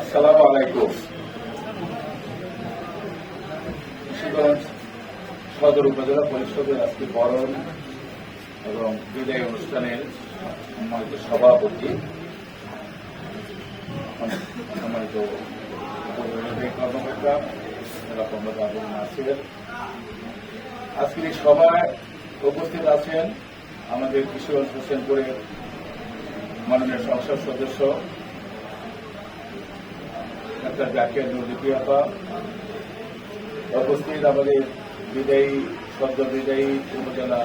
আসসালামু আলাইকুম। সদর উপজেলা পরিষদের আজকে বরণ এবং বিদায় অনুষ্ঠানের সম্মানিত সভাপতি, সম্মানিত কর্মকর্তা কর্মকর্তা আবুল নাসির আজকের এই সভায় উপস্থিত আছেন আমাদের কিশোরগঞ্জ হোসেনপুরের মাননীয় সংসদ সদস্য ডাক্তার জাকির নদী আপা উপস্থিত আমাদের বিদায়ী, সদ্য বিদায়ী উপজেলা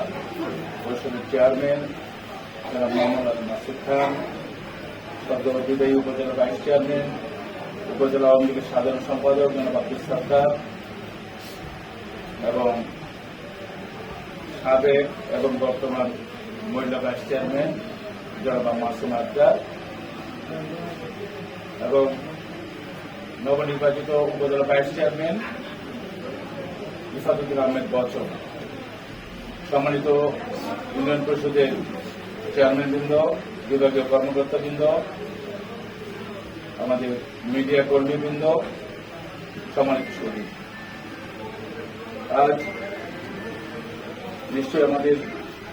পরিষদের চেয়ারম্যান, জনাব মোহাম্মদ আলী মাসুদ খান, সদ্য বিদায়ী উপজেলা ভাইস চেয়ারম্যান, উপজেলা আওয়ামী লীগের সাধারণ সম্পাদক জনাব আব্দুল সরকার এবং সাবেক এবং বর্তমান মহিলা ভাইস চেয়ারম্যান জনাব মাসুম আক্তার এবং নবনির্বাচিত উপজেলা ভাইস চেয়ারম্যান ইফাতুদ্দিন আহমেদ বচন সম্মানিত ইউনিয়ন পরিষদের চেয়ারম্যান চেয়ারম্যানবৃন্দ, বিভাগীয় কর্মকর্তাবৃন্দ, আমাদের মিডিয়া কর্মীবৃন্দ, সম্মানিত শরীর আজ নিশ্চয়ই আমাদের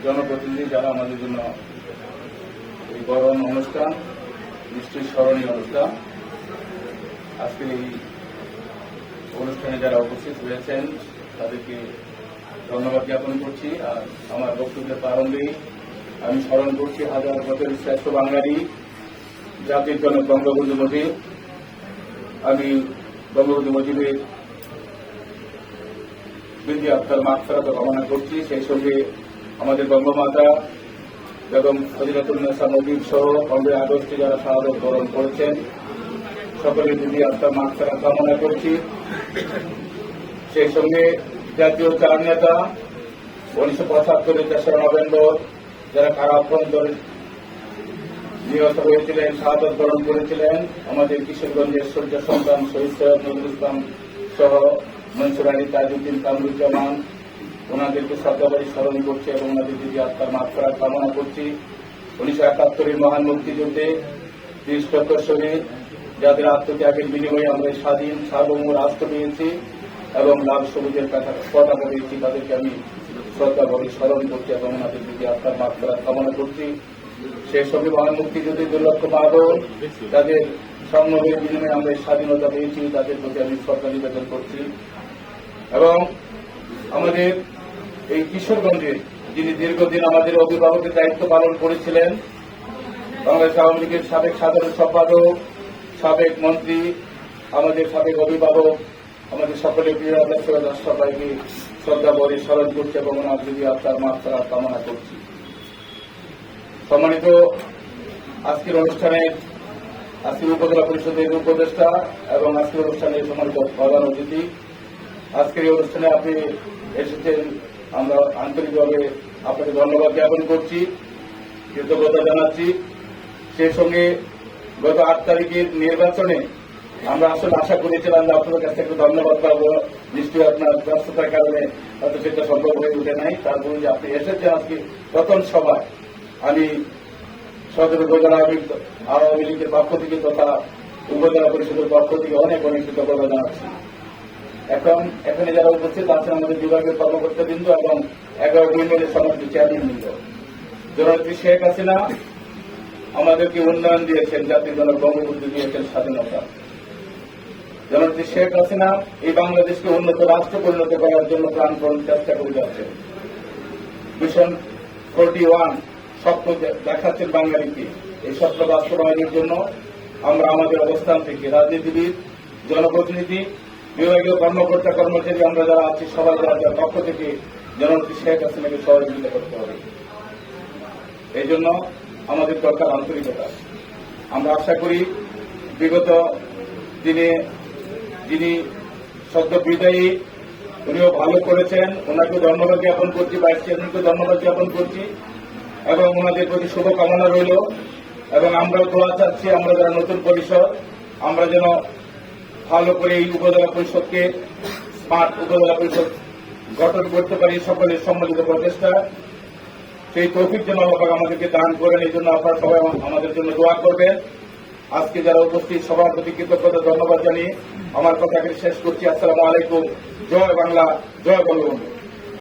জনপ্রতিনিধি যারা আমাদের জন্য এই বরণ অনুষ্ঠান, নিশ্চয়ই স্মরণীয় অনুষ্ঠান আজকের এই অনুষ্ঠানে যারা উপস্থিত হয়েছেন তাদেরকে ধন্যবাদ জ্ঞাপন করছি। আর আমার বক্তব্যের প্রারম্ভেই আমি স্মরণ করছি, হাজার বছরের শ্রেষ্ঠ বাঙালি, জাতির জনক বঙ্গবন্ধু মুজিব আমি বঙ্গবন্ধু মুজিবের বিধি আত্মার মাত্রাতে কামনা করছি। সেই সঙ্গে আমাদের বঙ্গমাতা বেগম ফজিলাতুন্নেসা নদীর সহ পনেরোই আগস্টে যারা শাহাদত বরণ করেছেন সকলের যদি আত্মার মাত্রা কামনা করছি, সেই সঙ্গে জাতীয় চার নেতা, উনিশশো পঁচাত্তরের তেসরা নভেম্বর, যারা কারাভ্যন্তরে নিহত হয়েছিলেন, শাহাদত বরণ করেছিলেন, আমাদের কিশোরগঞ্জের সূর্য সন্তান শহীদ সৈয়দ নজরুল ইসলাম সহ মনসুর আলী তাজউদ্দিন কামরুজ্জামান, ওনাদেরকে শ্রদ্ধাবাড়ি স্মরণ করছি এবং ওনাদের যদি আত্মার মাত্রা কামনা করছি, উনিশশো একাত্তরের মহান মুক্তিযুদ্ধে ত্রিশ প্রকৌশলী যাদের আত্মত্যাগের বিনিময়ে আমরা স্বাধীন, সার্বভৌম রাষ্ট্র পেয়েছি এবং লাল সবুজের পতাকা পেয়েছি, তাদেরকে আমি শ্রদ্ধা স্মরণ করছি এবং ওনাদের যদি আত্মার মাত্রা কামনা করছি। সেই সঙ্গে মহান মুক্তিযুদ্ধে দুই লক্ষ বাদল তাদের সংগ্রামের বিনিময়ে আমরা স্বাধীনতা পেয়েছি, তাদের প্রতি আমি শ্রদ্ধা নিবেদন করছি। এবং আমাদের এই কিশোরগঞ্জের যিনি দীর্ঘদিন আমাদের অভিভাবকের দায়িত্ব পালন করেছিলেন, বাংলাদেশ আওয়ামী লীগের সাবেক সাধারণ সম্পাদক সাবেক মন্ত্রী, আমাদের সাবেক অভিভাবক, আমাদের সকলের প্রিয় আদর্শ রাষ্ট্রপাইকে শ্রদ্ধা বলে স্মরণ করছে এবং ওনার যদি আপনার মাত্রা কামনা করছি। সম্মানিত আজকের অনুষ্ঠানে আজকের উপজেলা পরিষদের উপদেষ্টা এবং আজকের অনুষ্ঠানে সম্মানিত প্রধান অতিথি। আজকের এই অনুষ্ঠানে আপনি এসেছেন, আমরা আন্তরিকভাবে আপনাকে ধন্যবাদ জ্ঞাপন করছি, কৃতজ্ঞতা জানাচ্ছি। সেই সঙ্গে গত আট তারিখের নির্বাচনে আমরা আসলে আশা করেছিলাম যে আপনাদের কাছ থেকে ধন্যবাদ পাবো। নিশ্চয়ই আপনার ব্যস্ততার কারণে হয়তো সেটা সম্ভব হয়ে উঠে নাই। তারপরে যে আপনি এসেছেন আজকে প্রথম সভায়, আমি সদর উপজেলা আওয়ামী- লীগের পক্ষ থেকে তথা উপজেলা পরিষদের পক্ষ থেকে অনেক অনেক কৃতজ্ঞতা জানাচ্ছি। এখন, এখানে যারা উপস্থিত আছেন আমাদের বিভাগের কর্মকর্তা বিন্দু এবং এগারো ইউনিয়নের সমাজের চেয়ারম্যান বিন্দু জননেত্রী শেখ হাসিনা আমাদেরকে উন্নয়ন দিয়েছেন জাতির জনক বঙ্গবন্ধু দিয়েছেন, স্বাধীনতা। জননেত্রী শেখ হাসিনা এই বাংলাদেশকে উন্নত, রাষ্ট্র পরিণত করার জন্য প্রাণপণ চেষ্টা করে যাচ্ছেন। মিশন ফোরটি ওয়ান স্বপ্ন দেখাচ্ছেন বাঙালিকে। এই স্বপ্ন বাস্তবায়নের জন্য আমরা আমাদের অবস্থান থেকে রাজনীতিবিদ, জনপ্রতিনিধি, বিভাগীয় কর্মকর্তা, কর্মচারী আমরা যারা আছি, সবাই যারা যার পক্ষ থেকে জননেত্রী শেখ হাসিনাকে সহযোগিতা করতে হবে। এই জন্য আমাদের দরকার আন্তরিকতা। আমরা আশা করি বিগত দিনে যিনি সদ্য বিদায়ী, উনিও ভালো করেছেন। ওনাকে ধন্যবাদ জ্ঞাপন করছি, ভাইস চেয়ারম্যানকে ধন্যবাদ জ্ঞাপন করছি। এবং ওনাদের প্রতি শুভকামনা রইল। এবং আমরাও দোয়া চাচ্ছি, আমরা যারা নতুন পরিষদ, আমরা যেন ভালো করে এই উপজেলা পরিষদকে স্মার্ট উপজেলা পরিষদ গঠন করতে পারি সকলের সম্মিলিত প্রচেষ্টা। সেই তৌফিক যেন আল্লাহ আমাদেরকে দান করেন, এই জন্য আপনার সবাই আমাদের জন্য দোয়া করবেন। আজকে যারা উপস্থিত, সবার প্রতি কৃতজ্ঞতা, ধন্যবাদ জানিয়ে আমার কথাকে শেষ করছি। আসসালামু আলাইকুম। জয় বাংলা, জয় বঙ্গবন্ধু।